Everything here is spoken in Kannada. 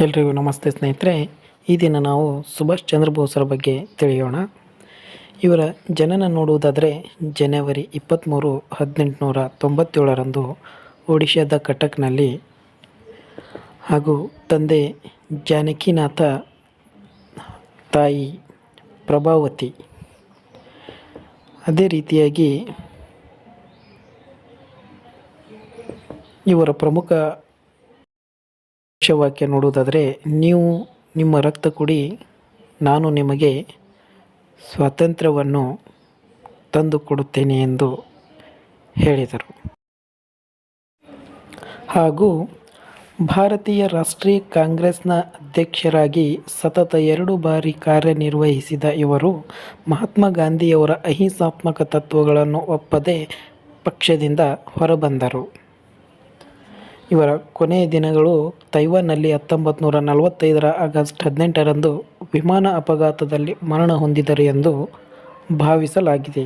ಎಲ್ರಿಗೂ ನಮಸ್ತೆ ಸ್ನೇಹಿತರೆ, ಈ ದಿನ ನಾವು ಸುಭಾಷ್ ಚಂದ್ರ ಬೋಸ್ರ ಬಗ್ಗೆ ತಿಳಿಯೋಣ. ಇವರ ಜನನ ನೋಡುವುದಾದರೆ ಜನವರಿ ಇಪ್ಪತ್ತ್ಮೂರು ಹದಿನೆಂಟುನೂರ ತೊಂಬತ್ತೇಳರಂದು ಒಡಿಶಾದ ಕಟಕ್ನಲ್ಲಿ ಹಾಗೂ ತಂದೆ ಜಾನಕಿನಾಥ ತಾಯಿ ಪ್ರಭಾವತಿ ಅದೇ ರೀತಿಯಾಗಿ ಇವರ ಪ್ರಮುಖ ವಾಕ್ಯ ನೋಡುವುದಾದರೆ, ನೀವು ನಿಮ್ಮ ರಕ್ತ ಕುಡಿ, ನಾನು ನಿಮಗೆ ಸ್ವಾತಂತ್ರ್ಯವನ್ನು ತಂದುಕೊಡುತ್ತೇನೆ ಎಂದು ಹೇಳಿದರು. ಹಾಗೂ ಭಾರತೀಯ ರಾಷ್ಟ್ರೀಯ ಕಾಂಗ್ರೆಸ್ನ ಅಧ್ಯಕ್ಷರಾಗಿ ಸತತ ಎರಡು ಬಾರಿ ಕಾರ್ಯನಿರ್ವಹಿಸಿದ ಇವರು ಮಹಾತ್ಮ ಗಾಂಧಿಯವರ ಅಹಿಂಸಾತ್ಮಕ ತತ್ವಗಳನ್ನು ಒಪ್ಪದೆ ಪಕ್ಷದಿಂದ ಹೊರಬಂದರು. ಇವರ ಕೊನೆಯ ದಿನಗಳು ತೈವಾನ್ನಲ್ಲಿ ಹತ್ತೊಂಬತ್ತು ನೂರ ನಲವತ್ತೈದರ ಆಗಸ್ಟ್ ಹದಿನೆಂಟರಂದು ವಿಮಾನ ಅಪಘಾತದಲ್ಲಿ ಮರಣ ಹೊಂದಿದರು ಎಂದು ಭಾವಿಸಲಾಗಿದೆ.